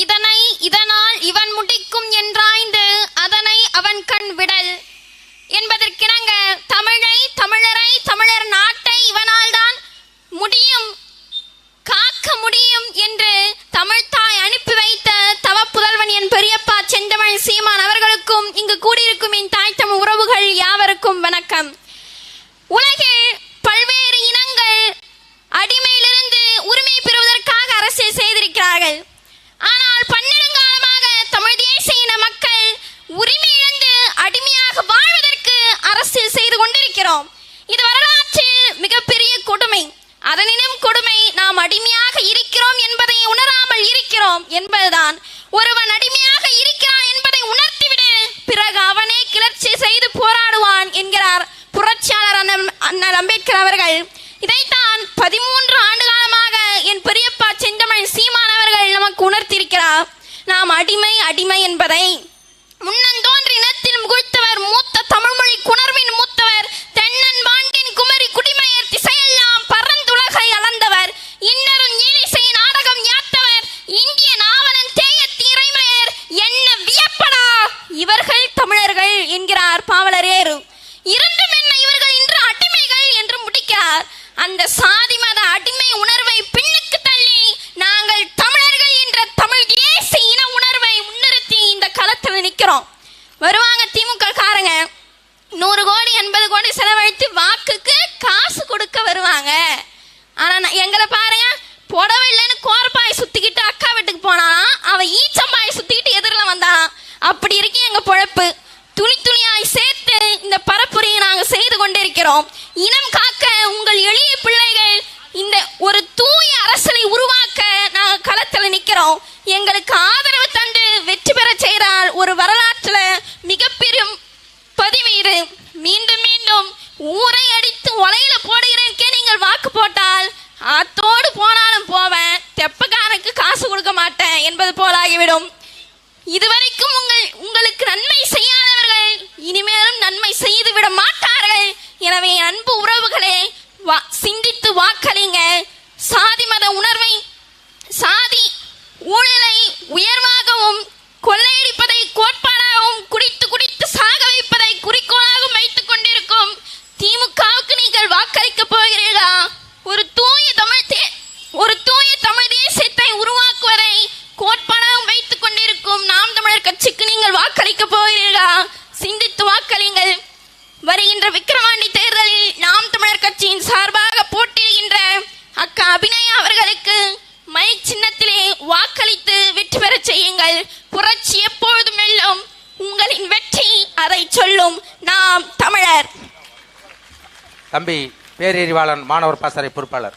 இதனை இதனால் இவன் முடிக்கும் என்றாய்ந்து அதனை அவன் கண் விடல். என்பதற்கிணங்க தமிழை தமிழரை தமிழர் நாட்டை இவனால் தான் முடியும் காக்க முடியும் என்று தமிழ்தாய் அனுப்பி வைத்த தவப்புதல்வன் என் பெரியப்பா செந்தமிழ் சீமான் அவர்களுக்கும் இங்கு கூடியிருக்கும் என் தாய் தமிழ் உறவுகள் யாவருக்கும் வணக்கம். உலகில் பல்வேறு இனங்கள் அடிமை அதனினும் கொடுமை நாம் அடிமையாக இருக்கிறோம் என்பதை உணராமல் இருக்கிறோம் என்பதுதான். ஒருவன் அடிமையாக இருக்கிறான் என்பதை உணர்த்திவிடு. பிறகு அவனே கிளர்ச்சி செய்து போராடுவான் என்கிறார் புரட்சியாளர் அண்ணன் அண்ணல் அம்பேத்கர் அவர்கள். இதைத்தான் பதிமூன்று ஆண்டு காலமாக என் பெரியப்பா செந்தமிழ் சீமான் அவர்கள் நமக்கு உணர்த்தியிருக்கிறார். நாம் அடிமை அடிமை என்பதை அந்த சாதி மத அடிமை உணர்வை பின்னுக்கு தள்ளி நாங்கள் தமிழர்கள் என்ற தமிழ் தேசிய இன உணர்வை முன்னிறுத்தி இந்த களத்தில் நிற்கிறோம். வருவாங்க திமுக காரங்க நூறு கோடி எண்பது கோடி செலவழித்து வாக்குக்கு காசு கொடுக்க வருவாங்க. ஆனா நான் எங்களை பாருங்க புடவை இல்லைன்னு கோரப்பாய் சுத்திக்கிட்டு அக்கா வீட்டுக்கு போனாலாம் அவன் ஈச்சம்பாய் சுத்திக்கிட்டு எதிரில் வந்தாலாம் அப்படி இருக்கு எங்க பொழப்பு. துணி துணியாய் சேர்த்து இந்த பரப்புரையை நாங்கள் செய்து கொண்டிருக்கிறோம். இனம் காக்க உங்கள் எளிய பிள்ளைகள் இந்த ஒரு தூய அரசனை உருவாக்க நாங்கள் களத்தில் நிற்கிறோம் எங்களுக்கு ஆதரவு தந்து வெற்றி பெற செய்தால் ஒரு வரலாற்றுல மிகப்பெரும் பதிவீடு மீண்டும் மீண்டும் ஊரை அடித்து உலையில போடுகிறேன்கே நீங்கள் வாக்கு போட்டால் ஆத்தோடு போனாலும் போவேன். தெப்பக்காரனுக்கு காசு கொடுக்க மாட்டேன் என்பது போலாகிவிடும் இதுவரைக்கும் உங்கள் உங்களுக்கு நன்மை செய்யாதவர்கள் இனிமேலும் நன்மை செய்து விட மாட்டார்கள். எனவே அன்பு சிந்தித்து வாக்களிங்க. சாதி மத உணர்வை சாதி ஊழலை உயர்வாகவும் கொள்ளையடிப்பதை கோட்பாடாகவும் குடித்து குடித்து சாக வைப்பதை குறிக்கோளாகவும் வைத்துக் கொண்டிருக்கும் திமுகவுக்கு நீங்கள் வாக்களிக்க போகிறீர்களா? ஒரு தூய தமிழ் தே- ஒரு தூய தமிழ் தேசியத்தை உருவாக்குவதை கோட்பாடாகவும் வைத்துக் கொண்டிருக்கும் நாம் தமிழர் கட்சிக்கு நீங்கள் வாக்களிக்க போகிறீர்களா? சிந்தித்து வாக்களிங்கள். வருகின்ற விக்கிரவாண்டி தேர்தலில் நாம் தமிழர் வெற்றி பெறச் செய்யுங்கள். புரட்சி எப்பொழுதும் வெல்லும் உங்களின் வெற்றி அதை சொல்லும் நாம் தமிழர். தம்பி பேரறிவாளன் மாணவர் பாசறை பொறுப்பாளர்.